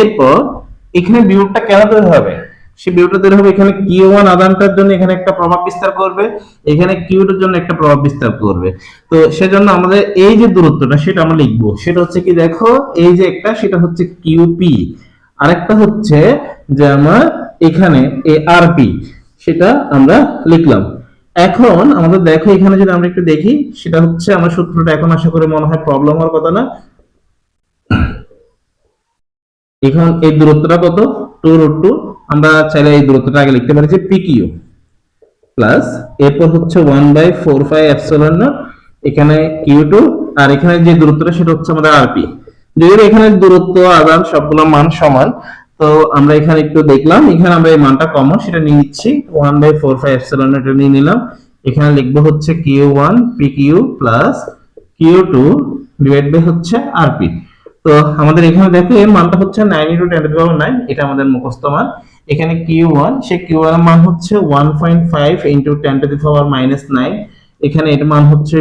এরপর এখানে বিয়োগটা কেন তৈরি হবে? সে বিয়োগটা তৈরি হবে এখানে কিউ ওয়ান আদানটার জন্য এখানে একটা প্রভাব বিস্তার করবে, এখানে কিউ জন্য একটা প্রভাব বিস্তার করবে। তো সেজন্য আমাদের এই যে দূরত্বটা সেটা আমরা লিখব। সেটা হচ্ছে কি দেখো, এই যে একটা, সেটা হচ্ছে কিউপি আরেকটা হচ্ছে যে আমার এখানে এ আরপি সেটা আমরা লিখলাম। এখন আমাদের দেখো, এখানে যদি আমরা একটু দেখি, সেটা হচ্ছে আমার সূত্রটা এখন আশা করে মনে হয় প্রবলেম হওয়ার কথা না। এখন এই দূরত্বটা কত? টু রুট টু আমরা চাইলে এই দূরত্বটা আগে লিখতে পারি যে পিকিউ প্লাস এরপর হচ্ছে one by four five epsilon এখানে কিউ টু আর এখানে যে দূরত্বটা সেটা হচ্ছে আমাদের আরপি যদিও এখানে দূরত্ব, আদান, সবগুলো মান সমান, তো আমরা এখানে একটু দেখলাম, এখানে আমরা এই মানটা কমন সেটা নিয়ে নিচ্ছি one by four five epsilon এটা নিয়ে নিলাম, এখানে লিখব হচ্ছে Q one P Q plus Q two divide by হচ্ছে আরপি তো আমাদের এখানে দেখো, এর মানটা হচ্ছে nine into ten to power nine এটা আমাদের মুখস্থ মান। এখানে কিউ ওয়ান সে কিউ এর মান হচ্ছে one point five into ten power minus nine এখানে এর মান হচ্ছে